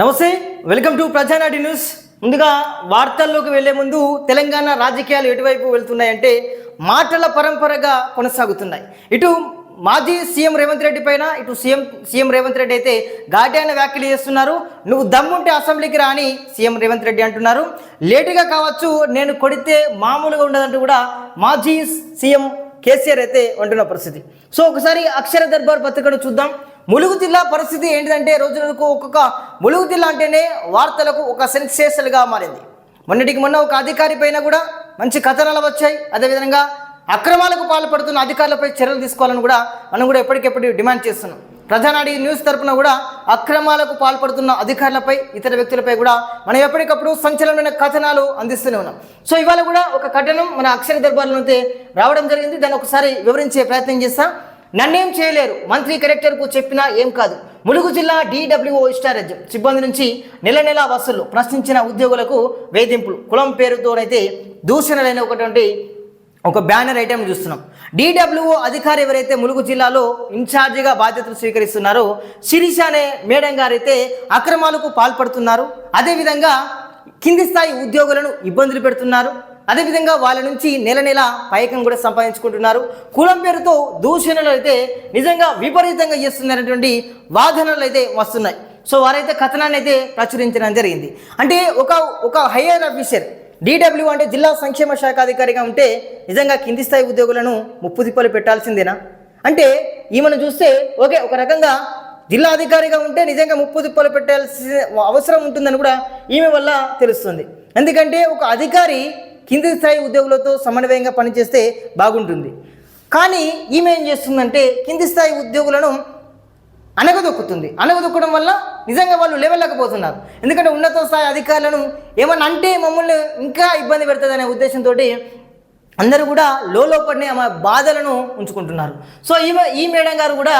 నమస్తే welcome to ప్రజానాటి news. ముందుగా వార్తల్లోకి వెళ్ళే ముందు తెలంగాణ రాజకీయాలు ఎటువైపు వెళ్తున్నాయంటే మాటల పరంపరగా కొనసాగుతున్నాయి. ఇటు మాజీ సీఎం రేవంత్ రెడ్డి పైన ఇటు సీఎం సీఎం రేవంత్ రెడ్డి అయితే ఘాటైన వ్యాఖ్యలు చేస్తున్నారు. నువ్వు దమ్ముంటే అసెంబ్లీకి రాని సీఎం రేవంత్ రెడ్డి అంటున్నారు. లేటుగా కావచ్చు నేను కొడితే మామూలుగా ఉండదంటూ కూడా మాజీ సీఎం కేసీఆర్ అయితే అంటున్న పరిస్థితి. సో ఒకసారి అక్షర దర్బార్ పత్రికను చూద్దాం. ములుగు జిల్లా పరిస్థితి ఏంటిదంటే రోజు ఒక్కొక్క ములుగు జిల్లా అంటేనే వార్తలకు ఒక సెన్సేషన్గా మారింది. మొన్నటికి మొన్న ఒక అధికారి పైన కూడా మంచి కథనాలు వచ్చాయి. అదేవిధంగా అక్రమాలకు పాల్పడుతున్న అధికారులపై చర్యలు తీసుకోవాలని కూడా మనం కూడా ఎప్పటికెప్పుడు డిమాండ్ చేస్తున్నాం. ప్రధానాడి న్యూస్ తరపున కూడా అక్రమాలకు పాల్పడుతున్న అధికారులపై ఇతర వ్యక్తులపై కూడా మనం ఎప్పటికప్పుడు సంచలనమైన కథనాలు అందిస్తూనే ఉన్నాం. సో ఇవాళ కూడా ఒక కథనం మన అక్షర దర్బార్లో రావడం జరిగింది. దాన్ని ఒకసారి వివరించే ప్రయత్నం చేస్తాం. నన్నేం చేయలేరు. మంత్రి కలెక్టర్కు చెప్పినా ఏం కాదు. ములుగు జిల్లా డీడబ్ల్యూఓ ఇష్టారాజ్యం సిబ్బంది నుంచి నెల నెల వసూలు ప్రశ్నించిన ఉద్యోగులకు వేధింపులు. కులం పేరుతోనైతే దూషణలైన ఒకటువంటి ఒక బ్యానర్ ఐటెం చూస్తున్నాం. డీడబ్ల్యూఓ అధికారి ఎవరైతే ములుగు జిల్లాలో ఇన్ఛార్జిగా బాధ్యతలు స్వీకరిస్తున్నారో శిరీష అనే మేడం గారైతే అక్రమాలకు పాల్పడుతున్నారు. అదేవిధంగా కింది స్థాయి ఉద్యోగులను ఇబ్బందులు పెడుతున్నారు. అదేవిధంగా వాళ్ళ నుంచి నెల నెల పైకం కూడా సంపాదించుకుంటున్నారు. కులం పేరుతో దూషణలు అయితే నిజంగా విపరీతంగా చేస్తున్నటువంటి వాదనలు అయితే వస్తున్నాయి. సో వారైతే కథనాన్ని అయితే ప్రచురించడం జరిగింది. అంటే ఒక ఒక హయ్యర్ ఆఫీసర్ డీడబ్ల్యూ అంటే జిల్లా సంక్షేమ శాఖ అధికారిగా ఉంటే నిజంగా కింది స్థాయి ఉద్యోగులను ముప్పు తిప్పలు పెట్టాల్సిందేనా? అంటే ఈమెను చూస్తే ఓకే ఒక రకంగా జిల్లా అధికారిగా ఉంటే నిజంగా ముప్పు తిప్పలు పెట్టాల్సిన అవసరం ఉంటుందని కూడా ఈమె వల్ల తెలుస్తుంది. ఎందుకంటే ఒక అధికారి కింది స్థాయి ఉద్యోగులతో సమన్వయంగా పనిచేస్తే బాగుంటుంది. కానీ ఈమె ఏం చేస్తుందంటే కింది స్థాయి ఉద్యోగులను అనగదొక్కుతుంది. అనగదొక్కడం వల్ల నిజంగా వాళ్ళు లేవలేకపోతున్నారు ఎందుకంటే ఉన్నత స్థాయి అధికారులను ఏమన్నా అంటే మమ్మల్ని ఇంకా ఇబ్బంది పెడుతుందనే ఉద్దేశంతో అందరూ కూడా లోపడినే ఆమె బాధలను ఉంచుకుంటున్నారు. సో ఈమె ఈ మేడం గారు కూడా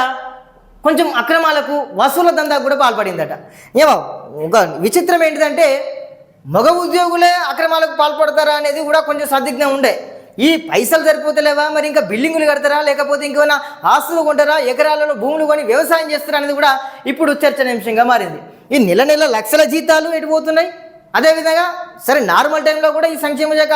కొంచెం అక్రమాలకు వసూల దందా కూడా పాల్పడిందట. ఏమో ఒక విచిత్రం ఏంటిదంటే మగ ఉద్యోగులే అక్రమాలకు పాల్పడతారా అనేది కూడా కొంచెం సందిగ్ధం ఉండే. ఈ పైసలు సరిపోతలేవా? మరి ఇంకా బిల్డింగులు కడతారా? లేకపోతే ఇంకేమైనా ఆస్తులు కొంటారా? ఎకరాలలో భూములు కొని వ్యవసాయం చేస్తారా అనేది కూడా ఇప్పుడు చర్చనీయాంశంగా మారింది. ఈ నెల నెల లక్షల జీతాలు ఎటు పోతున్నాయి? అదేవిధంగా సరే నార్మల్ టైంలో కూడా ఈ సంక్షేమ శాఖ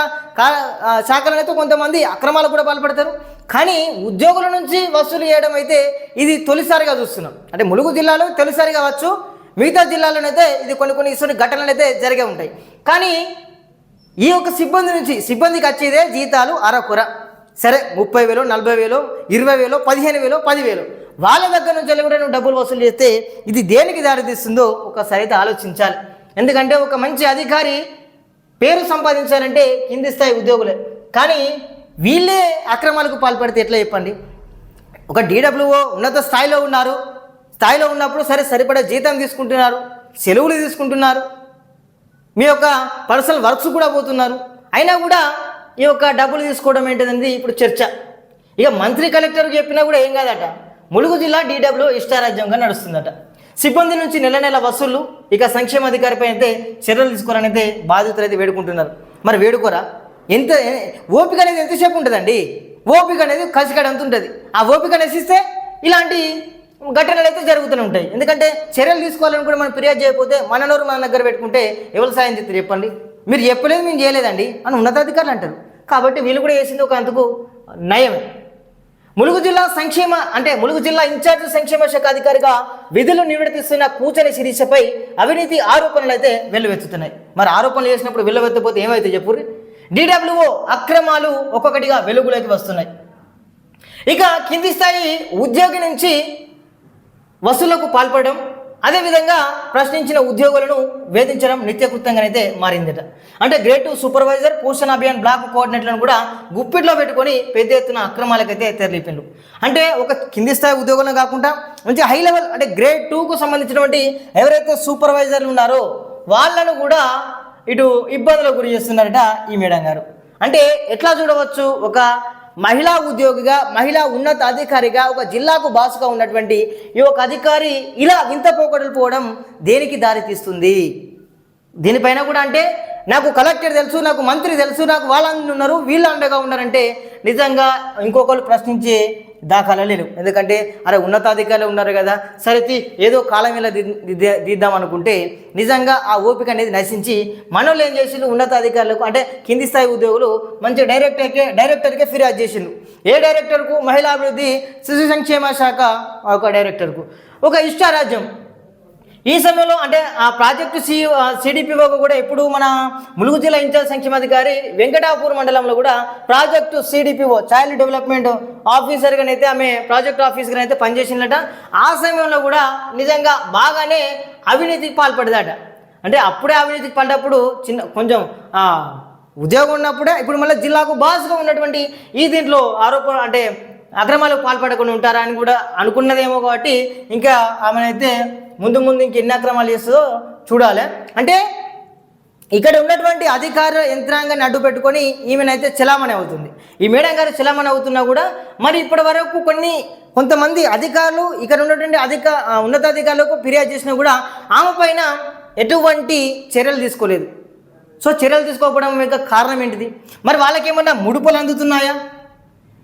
శాఖలనైతే కొంతమంది అక్రమాలకు కూడా పాల్పడతారు. కానీ ఉద్యోగుల నుంచి వసూలు చేయడం అయితే ఇది తొలిసారిగా చూస్తున్నాం. అంటే ములుగు జిల్లాలో తొలిసారి కావచ్చు మిగతా జిల్లాలోనైతే ఇది కొన్ని కొన్ని ఇటువంటి ఘటనలు అయితే జరిగే ఉంటాయి. కానీ ఈ యొక్క సిబ్బంది నుంచి సిబ్బందికి వచ్చేదే జీతాలు అరకుర. సరే ముప్పై వేలు నలభై వేలు ఇరవై వేలు పదిహేను వేలు పదివేలు. వాళ్ళ దగ్గర నుంచి కూడా నువ్వు డబ్బులు వసూలు చేస్తే ఇది దేనికి దారితీస్తుందో ఒకసారి అయితే ఆలోచించాలి. ఎందుకంటే ఒక మంచి అధికారి పేరు సంపాదించాలంటే కింది స్థాయి ఉద్యోగులే. కానీ వీళ్ళే అక్రమాలకు పాల్పడితే ఎట్లా చెప్పండి? ఒక డీడబ్ల్యూఓ ఉన్నత స్థాయిలో ఉన్నారు. స్థాయిలో ఉన్నప్పుడు సరే సరిపడా జీతం తీసుకుంటున్నారు సెలవులు తీసుకుంటున్నారు మీ యొక్క పర్సనల్ వర్క్స్ కూడా పోతున్నారు. అయినా కూడా ఈ యొక్క డబ్బులు తీసుకోవడం ఏంటిదండి ఇప్పుడు చర్చ. ఇక మంత్రి కలెక్టర్ చెప్పినా కూడా ఏం కాదట? ములుగు జిల్లా డీడబ్ల్యూ ఇష్టారాజ్యంగా నడుస్తుందట. సిబ్బంది నుంచి నెల నెల వసూళ్ళు ఇక సంక్షేమ అధికారిపై అయితే చర్యలు తీసుకోవాలని అయితే బాధితులు అయితే వేడుకుంటున్నారు. మరి వేడుకోరా? ఎంత ఓపిక అనేది ఎంతసేపు ఉంటుందండి? ఓపిక అనేది కసికడ ఎంత ఉంటుంది ఆ ఓపిక నశిస్తే ఇలాంటి ఘటనలు అయితే జరుగుతూనే ఉంటాయి. ఎందుకంటే చర్యలు తీసుకోవాలని కూడా మనం ఫిర్యాదు చేయకపోతే మన నోరు మన దగ్గర పెట్టుకుంటే ఎవరు సాయం చేస్తారు చెప్పండి? మీరు చెప్పలేదు మేము చేయలేదండి అని ఉన్నతాధికారులు అంటారు. కాబట్టి వీళ్ళు కూడా వేసింది ఒక అంతకు నయమే. ములుగు జిల్లా సంక్షేమ అంటే ములుగు జిల్లా ఇన్ఛార్జ్ సంక్షేమ శాఖ అధికారిగా విధులు నిర్వర్తిస్తున్న కూచని శిరీషపై అవినీతి ఆరోపణలు అయితే వెల్లువెత్తుతున్నాయి. మరి ఆరోపణలు చేసినప్పుడు వెల్లువెత్తపోతే ఏమైతే చెప్పు? డిడబ్ల్యూఓ అక్రమాలు ఒక్కొక్కటిగా వెలుగులోకి వస్తున్నాయి. ఇక కింది స్థాయి ఉద్యోగి నుంచి వసూలకు పాల్పడడం అదేవిధంగా ప్రశ్నించిన ఉద్యోగులను వేధించడం నిత్యకృత్యంగానైతే మారిందట. అంటే గ్రేడ్ టూ సూపర్వైజర్ పోషణ అభియాన్ బ్లాక్ కోఆర్డినేటర్లను కూడా గుప్పిట్లో పెట్టుకొని పెద్ద ఎత్తున అక్రమాలకైతే తెరలిపిండు అంటే ఒక కింది స్థాయి ఉద్యోగులను కాకుండా మంచి హై లెవెల్ అంటే గ్రేడ్ టూకు సంబంధించినటువంటి ఎవరైతే సూపర్వైజర్లు ఉన్నారో వాళ్ళను కూడా ఇటు ఇబ్బందులకు గురి చేస్తున్నారట ఈ మేడం గారు. అంటే ఎట్లా చూడవచ్చు ఒక మహిళా ఉద్యోగిగా మహిళా ఉన్నత అధికారిగా ఒక జిల్లాకు బాసుగా ఉన్నటువంటి ఈ ఒక అధికారి ఇలా వింత పోకడలు పోవడం దేనికి దారితీస్తుంది? దీనిపైన కూడా అంటే నాకు కలెక్టర్ తెలుసు నాకు మంత్రి తెలుసు నాకు వాళ్ళందరూ ఉన్నారు వీళ్ళు అండగా ఉన్నారంటే నిజంగా ఇంకొకరు ప్రశ్నించే దాఖలా లేరు ఎందుకంటే అరే ఉన్నతాధికారులు ఉన్నారు కదా సరే ఏదో కాలం ఇలా దిద్దాం అనుకుంటే నిజంగా ఆ ఓపిక అనేది నశించి మనోళ్ళు ఏం చేసిండ్రు? ఉన్నతాధికారులకు అంటే కింది స్థాయి ఉద్యోగులు మంచి డైరెక్టర్కే డైరెక్టర్కే ఫిర్యాదు చేసిండ్రు. ఏ డైరెక్టర్కు? మహిళా అభివృద్ధి శిశు సంక్షేమ శాఖ ఒక డైరెక్టర్కు. ఒక ఇష్టారాజ్యం. ఈ సమయంలో అంటే ఆ ప్రాజెక్టు సి సిడిపిఓకు కూడా ఇప్పుడు మన ములుగు జిల్లా ఇన్ఛార్జ్ సంక్షేమాధికారి వెంకటాపూర్ మండలంలో కూడా ప్రాజెక్టు సిడిపిఓ చైల్డ్ డెవలప్మెంట్ ఆఫీసర్గానైతే ఆమె ప్రాజెక్ట్ ఆఫీసర్గా అయితే పనిచేసిందట. ఆ సమయంలో కూడా నిజంగా బాగానే అవినీతికి పాల్పడదట అంటే అప్పుడే అవినీతికి పడ్డప్పుడు చిన్న కొంచెం ఉద్యోగం ఉన్నప్పుడే ఇప్పుడు మళ్ళీ జిల్లాకు బాస్గా ఉన్నటువంటి ఈ దీంట్లో ఆరోపణ అంటే అక్రమాలకు పాల్పడకుండా ఉంటారా అని కూడా అనుకున్నదేమో కాబట్టి ఇంకా ఆమెనైతే ముందు ముందు ఇంక ఎన్ని అక్రమాలు చేస్తుందో చూడాలి. అంటే ఇక్కడ ఉన్నటువంటి అధికార యంత్రాంగాన్ని అడ్డు పెట్టుకొని ఈమెనైతే చలామణి అవుతుంది. ఈ మేడం గారు చలామణి అవుతున్నా కూడా మరి ఇప్పటి వరకు కొన్ని కొంతమంది అధికారులు ఇక్కడ ఉన్నటువంటి అధిక ఉన్నతాధికారులకు ఫిర్యాదు చేసినా కూడా ఆమె పైన ఎటువంటి చర్యలు తీసుకోలేదు. సో చర్యలు తీసుకోకపోవడం యొక్క కారణం ఏంటిది? మరి వాళ్ళకేమన్నా ముడుపులు అందుతున్నాయా?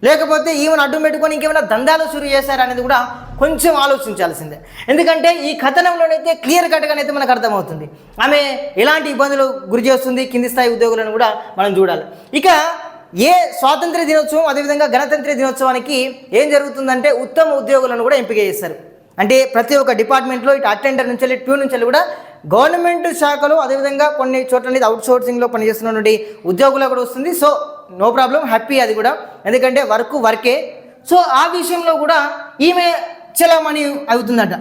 లేకపోతే ఈమెను అడ్డు పెట్టుకొని ఇంకేమైనా దందాలు షురు చేశారా అనేది కూడా కొంచెం ఆలోచించాల్సిందే. ఎందుకంటే ఈ కథనంలోనైతే క్లియర్ కట్గానైతే మనకు అర్థమవుతుంది. ఆమె ఎలాంటి ఇబ్బందులు గురి చేస్తుంది కింది స్థాయి ఉద్యోగులను కూడా మనం చూడాలి. ఇక ఏ స్వాతంత్ర దినోత్సవం అదేవిధంగా గణతంత్ర దినోత్సవానికి ఏం జరుగుతుందంటే ఉత్తమ ఉద్యోగులను కూడా ఎంపిక చేస్తారు. అంటే ప్రతి ఒక్క డిపార్ట్మెంట్లో ఇటు అటెండర్ నుంచి వెళ్ళి ట్యూ నుంచి కూడా గవర్నమెంట్ శాఖలో అదేవిధంగా కొన్ని చోట్ల అనేది అవుట్ సోర్సింగ్లో పనిచేస్తున్నటువంటి ఉద్యోగులకు కూడా వస్తుంది. సో నో ప్రాబ్లం హ్యాపీ అది కూడా. ఎందుకంటే వర్క్ వర్కే. సో ఆ విషయంలో కూడా ఈమె చలామణి అవుతుందట.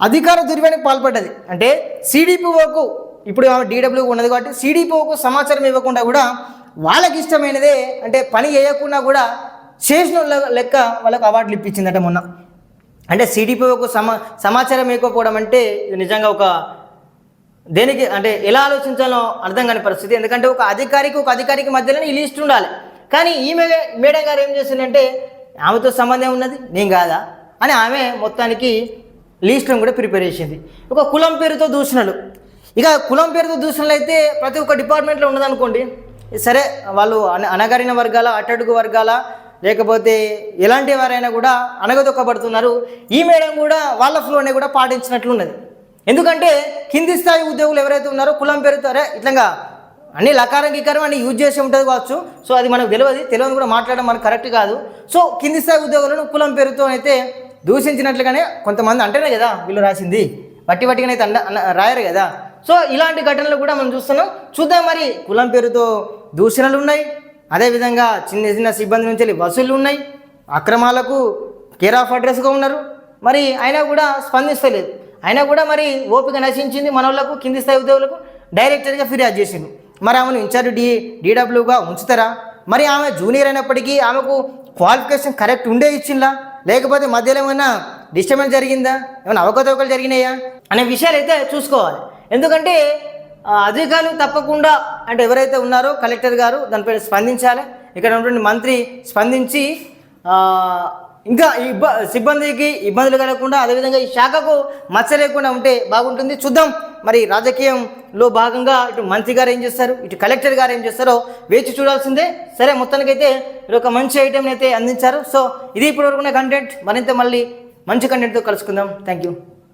అధికార దుర్వ్యానికి పాల్పడ్డది. అంటే సిడిపిఓకు ఇప్పుడు ఆమె డీడబ్ల్యూ ఉన్నది కాబట్టి సిడిపిఓకు సమాచారం ఇవ్వకుండా కూడా వాళ్ళకి ఇష్టమైనదే అంటే పని చేయకుండా కూడా చేసిన వాళ్ళ లెక్క వాళ్ళకు అవార్డులు ఇప్పించిందట మొన్న. అంటే సిడిపిఓకు సమా సమాచారం ఇవ్వకపోవడం అంటే ఇది నిజంగా ఒక దేనికి అంటే ఎలా ఆలోచించాలో అర్థం కాని పరిస్థితి. ఎందుకంటే ఒక అధికారికి ఒక అధికారికి మధ్యలో ఈ లిస్ట్ ఉండాలి. కానీ ఈమె మేడం గారు ఏం చేసిందంటే ఆమెతో సంబంధం ఉన్నది నేను కాదా? అని ఆమె మొత్తానికి లిస్టును కూడా ప్రిపేర్ చేసింది. ఒక కులం పేరుతో దూషణలు. ఇక కులం పేరుతో దూషణలు అయితే ప్రతి ఒక్క డిపార్ట్మెంట్లో ఉన్నదనుకోండి. సరే వాళ్ళు అన అనగారిన వర్గాల అట్టడుగు వర్గాల లేకపోతే ఎలాంటి వారైనా కూడా అనగదొక్కబడుతున్నారు ఈ మేడం కూడా వాళ్ళ ఫ్లోనే కూడా పాటించినట్లున్నది. ఎందుకంటే కింది స్థాయి ఉద్యోగులు ఎవరైతే ఉన్నారో కులం పెరుగుతారే ఇట్లా అన్ని లకారం గికారం అన్ని యూజ్ చేసి ఉంటుంది కావచ్చు. సో అది మనకు తెలియదు తెలియదు కూడా మాట్లాడడం మనకు కరెక్ట్ కాదు. సో కింది స్థాయి ఉద్యోగులను కులం పేరుతో అయితే దూషించినట్లుగానే కొంతమంది అంటేనే కదా వీళ్ళు రాసింది. బట్టి బట్టిగానే అయితే అన్న రాయరు కదా. సో ఇలాంటి ఘటనలు కూడా మనం చూస్తున్నాం. చూద్దాం మరి కులం పేరుతో దూషణలు ఉన్నాయి. అదేవిధంగా చిన్న చిన్న సిబ్బంది నుంచి వసూళ్ళు ఉన్నాయి. అక్రమాలకు కేర్ ఆఫ్ అడ్రస్గా ఉన్నారు. మరి అయినా కూడా స్పందిస్తలేదు. అయినా కూడా మరి ఓపిక నశించింది మన వాళ్ళకు కింది స్థాయి ఉద్యోగులకు డైరెక్టర్గా ఫిర్యాదు చేసిండు. మరి ఆమెను ఇన్ఛార్జ్ డి డీడబ్ల్యూగా ఉంచుతారా? మరి ఆమె జూనియర్ అయినప్పటికీ ఆమెకు క్వాలిఫికేషన్ కరెక్ట్ ఉండే ఇచ్చిందా? లేకపోతే మధ్యలో ఏమైనా డిస్టర్బెన్స్ జరిగిందా? ఏమైనా అవకతవకలు జరిగినాయా? అనే విషయాలు అయితే చూసుకోవాలి. ఎందుకంటే అధికారులు తప్పకుండా అంటే ఎవరైతే ఉన్నారో కలెక్టర్ గారు దానిపై స్పందించాలి. ఇక్కడ ఉన్నటువంటి మంత్రి స్పందించి ఇంకా ఈ ఇబ్బ సిబ్బందికి ఇబ్బందులు కలగకుండా అదేవిధంగా ఈ శాఖకు మచ్చ లేకుండా ఉంటే బాగుంటుంది. చూద్దాం. మరి రాజకీయంలో భాగంగా ఇటు మంత్రి గారు ఏం చేస్తారు? ఇటు కలెక్టర్ గారు ఏం చేస్తారో వేచి చూడాల్సిందే. సరే మొత్తానికైతే ఇది ఒక మంచి ఐటెంని అయితే అందించారు. సో ఇది ఇప్పటివరకు కంటెంట్ మరింత మళ్ళీ మంచి కంటెంట్తో కలుసుకుందాం. Thank you